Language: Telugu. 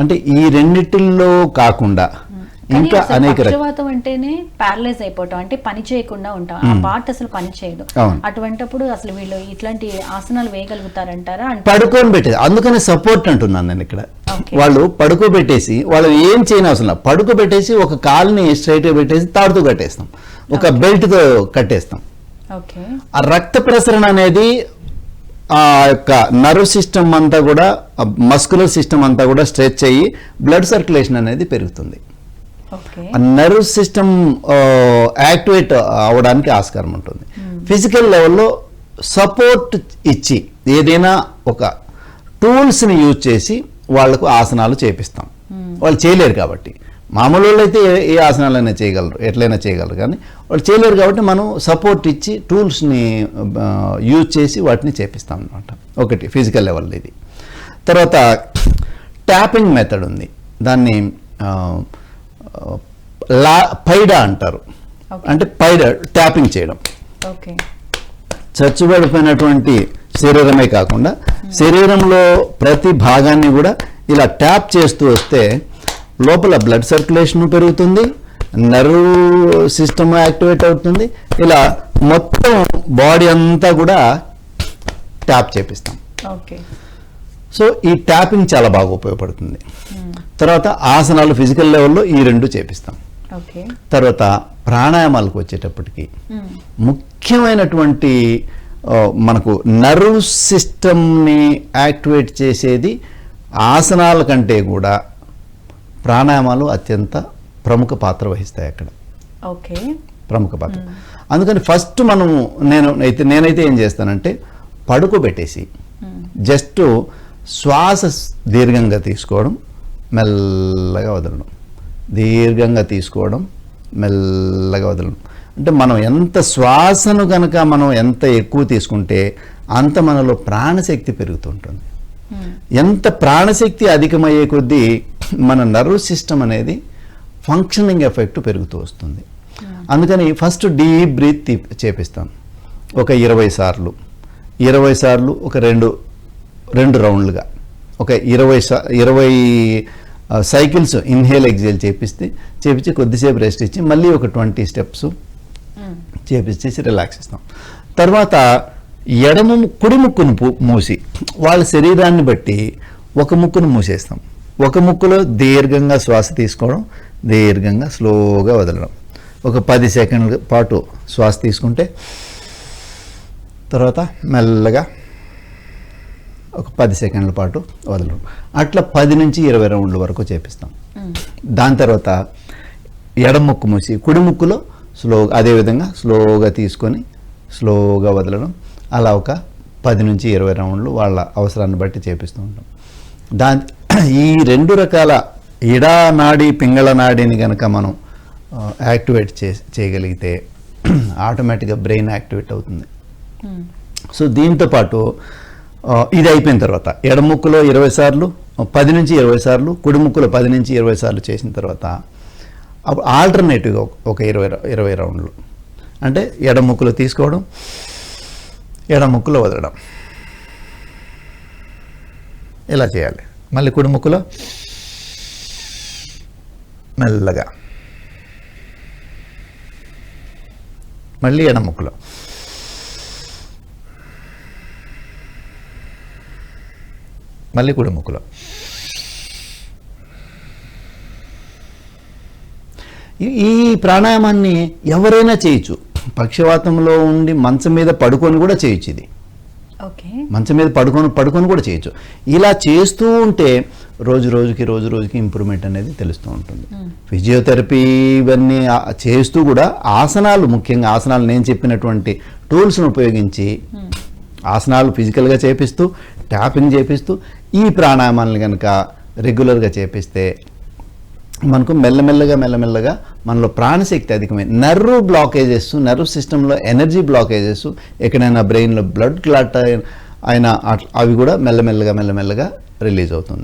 అంటే ఈ రెండిటిల్లో కాకుండా ఇంకా అనేక పక్షవాతం అంటేనే ప్యారలైజ్ అయిపోవటం అంటే పని చేయకుండా ఉంటాం. ఆ పార్ట్ అసలు పని చేయదు. అటువంటప్పుడు అసలు వీళ్ళు ఇట్లాంటి ఆసనాలు వేయగలుగుతారంటారా పడుకొని పెట్టేది. అందుకని సపోర్ట్ అంటున్నాను నేను ఇక్కడ. వాళ్ళు పడుకోబెట్టేసి వాళ్ళు ఏం చేయని అవసరం. పడుకోబెట్టేసి ఒక కాల్ని స్ట్రైట్గా పెట్టేసి తాడుతో కట్టేస్తాం. ఒక బెల్ట్తో కట్టేస్తాం. ఓకే ఆ రక్త ప్రసరణ అనేది ఆ యొక్క నర్వ్ సిస్టమ్ అంతా కూడా మస్కులర్ సిస్టమ్ అంతా కూడా స్ట్రెచ్ అయ్యి బ్లడ్ సర్క్యులేషన్ అనేది పెరుగుతుంది. నర్వ్ సిస్టమ్ యాక్టివేట్ అవ్వడానికి ఆస్కారం ఉంటుంది. ఫిజికల్ లెవెల్లో సపోర్ట్ ఇచ్చి ఏదైనా ఒక టూల్స్ని యూజ్ చేసి వాళ్ళకు ఆసనాలు చేపిస్తాం. వాళ్ళు చేయలేరు కాబట్టి. మామూలు వాళ్ళు అయితే ఏ- ఆసనాలైనా చేయగలరు ఎట్లయినా చేయగలరు. కానీ వాళ్ళు చేయలేరు కాబట్టి మనం సపోర్ట్ ఇచ్చి టూల్స్ని యూజ్ చేసి వాటిని చేపిస్తాం అనమాట ఒకటి ఫిజికల్ లెవెల్ ఇది. తర్వాత ట్యాపింగ్ మెథడ్ ఉంది. దాన్ని లా పైడా అంటారు. అంటే పైడ ట్యాపింగ్ చేయడం. ఓకే. చచ్చుబడిపోయినటువంటి శరీరమే కాకుండా శరీరంలో ప్రతి భాగాన్ని కూడా ఇలా ట్యాప్ చేస్తూ వస్తే లోపల బ్లడ్ సర్క్యులేషన్ పెరుగుతుంది నర్వ్ సిస్టమ్ యాక్టివేట్ అవుతుంది. ఇలా మొత్తం బాడీ అంతా కూడా ట్యాప్ చేపిస్తాం. ఓకే. సో ఈ ట్యాపింగ్ చాలా బాగా ఉపయోగపడుతుంది. తర్వాత ఆసనాలు ఫిజికల్ లెవెల్లో ఈ రెండు చేపిస్తాం. తర్వాత ప్రాణాయామాలకు వచ్చేటప్పటికి. ముఖ్యమైనటువంటి మనకు నర్వ్ సిస్టమ్ని యాక్టివేట్ చేసేది ఆసనాల కంటే కూడా ప్రాణాయామాలు అత్యంత ప్రముఖ పాత్ర వహిస్తాయి అక్కడ. ఓకే. ప్రముఖ పాత్ర. అందుకని ఫస్ట్ మనము నేను అయితే నేనైతే ఏం చేస్తానంటే పడుకోబెట్టేసి జస్ట్ శ్వాస దీర్ఘంగా తీసుకోవడం మెల్లగా వదలడం. దీర్ఘంగా తీసుకోవడం మెల్లగా వదలడం. అంటే మనం ఎంత శ్వాసను కనుక మనం ఎంత ఎక్కువ తీసుకుంటే అంత మనలో ప్రాణశక్తి పెరుగుతుంటుంది. ఎంత ప్రాణశక్తి అధికమయ్యే కొద్దీ మన నర్వ్ సిస్టమ్ అనేది ఫంక్షనింగ్ ఎఫెక్ట్ పెరుగుతూ వస్తుంది. అందుకని ఫస్ట్ డీప్ బ్రీత్ తీ- చేపిస్తాం. ఒక ఇరవై సార్లు. ఇరవై సార్లు ఒక రెండు రెండు రౌండ్లుగా. ఒక ఇరవై ఇరవై సైకిల్స్ ఇన్హేల్ ఎగ్జేల్ చేపిస్తే చేపించి కొద్దిసేపు రెస్ట్ ఇచ్చి మళ్ళీ ఒక ట్వంటీ స్టెప్స్ చేపించేసి రిలాక్స్ ఇస్తాం తర్వాత ఎడమ కుడి ముక్కును మూసి వాళ్ళ శరీరాన్ని బట్టి ఒక ముక్కును మూసేస్తాం. ఒక ముక్కులో దీర్ఘంగా శ్వాస తీసుకోవడం దీర్ఘంగా స్లోగా వదలడం. ఒక పది సెకండ్ల పాటు శ్వాస తీసుకుంటే తర్వాత మెల్లగా ఒక పది సెకండ్ల పాటు వదలడం. అట్లా పది నుంచి ఇరవై రౌండ్ల వరకు చేపిస్తాం. దాని తర్వాత ఎడమ ముక్కు మూసి కుడి ముక్కులో స్లో అదేవిధంగా స్లోగా తీసుకొని స్లోగా వదలడం. అలా ఒక పది నుంచి ఇరవై రౌండ్లు వాళ్ళ అవసరాన్ని బట్టి చేపిస్తూ ఉంటాం. దాని ఈ రెండు రకాల ఇడా నాడి పింగళ నాడిని కనుక మనం యాక్టివేట్ చే చేయగలిగితే ఆటోమేటిక్గా బ్రెయిన్ యాక్టివేట్ అవుతుంది. మ్మ్. సో దీంతో పాటు ఇది అయిపోయిన తర్వాత ఎడముక్కులో ఇరవై సార్లు పది నుంచి ఇరవై సార్లు కుడి ముక్కులో పది నుంచి ఇరవై సార్లు చేసిన తర్వాత అప్పుడు ఆల్టర్నేటివ్గా ఒక ఇరవై ఇరవై రౌండ్లు. అంటే ఎడముక్కులో తీసుకోవడం ఎడముక్కులో వదలడం. ఇలా చేయాలి. మళ్ళీ కుడుముక్కులో మెల్లగా. మళ్ళీ ఎడముక్కులో మళ్ళీ కుడుముక్కులో ఈ- ప్రాణాయామాన్ని ఎవరైనా చేయొచ్చు. పక్షవాతంలో ఉండి మంచం మీద పడుకొని కూడా చేయొచ్చు ఇది. మంచం మీద పడుకొని పడుకొని కూడా చేయొచ్చు. ఇలా చేస్తూ ఉంటే రోజు రోజుకి రోజు రోజుకి ఇంప్రూవ్మెంట్ అనేది తెలుస్తూ ఉంటుంది. ఫిజియోథెరపీ ఇవన్నీ చేస్తూ కూడా ఆసనాలు ముఖ్యంగా ఆసనాలు నేను చెప్పినటువంటి టూల్స్ను ఉపయోగించి ఆసనాలు ఫిజికల్గా చేపిస్తూ ట్యాపింగ్ చేపిస్తూ ఈ ప్రాణాయామాలను కనుక రెగ్యులర్గా చేపిస్తే మనకు మెల్లమెల్లగా మెల్లమెల్లగా మనలో ప్రాణశక్తి అధికమే నర్వ్ బ్లాకేజెస్ నర్వ్ సిస్టంలో ఎనర్జీ బ్లాకేజెస్ ఎక్కడైనా బ్రెయిన్లో బ్లడ్ క్లాట్ అయిన అవి కూడా మెల్లమెల్లగా మెల్లమెల్లగా రిలీజ్ అవుతుంది.